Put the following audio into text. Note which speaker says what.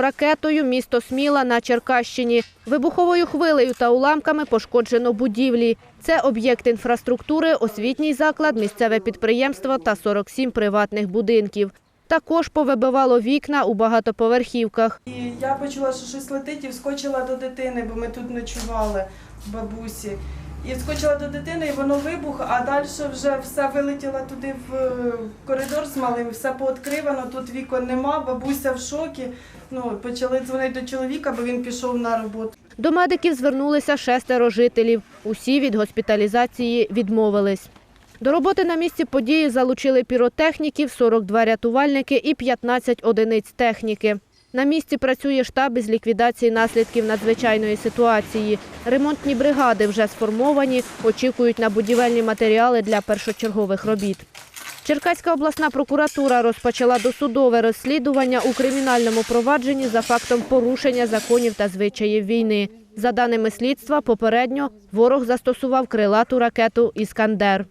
Speaker 1: Ракетою місто Сміла на Черкащині. Вибуховою хвилею та уламками пошкоджено будівлі. Це об'єкт інфраструктури, освітній заклад, місцеве підприємство та 47 приватних будинків. Також повибивало вікна у багатоповерхівках.
Speaker 2: І я почула, що щось летить і вскочила до дитини, бо ми тут ночували в бабусі. І вскочила до дитини, і воно вибух, а далі вже все вилетіло туди в е, коридор з малим, все пооткривано, тут вікон нема, бабуся в шокі. Ну, почали дзвонити до чоловіка, бо він пішов на роботу.
Speaker 1: До медиків звернулися шестеро жителів. Усі від госпіталізації відмовились. До роботи на місці події залучили піротехніків, 42 рятувальники і 15 одиниць техніки. На місці працює штаб із ліквідації наслідків надзвичайної ситуації. Ремонтні бригади вже сформовані, очікують на будівельні матеріали для першочергових робіт. Черкаська обласна прокуратура розпочала досудове розслідування у кримінальному провадженні за фактом порушення законів та звичаїв війни. За даними слідства, попередньо ворог застосував крилату ракету «Іскандер».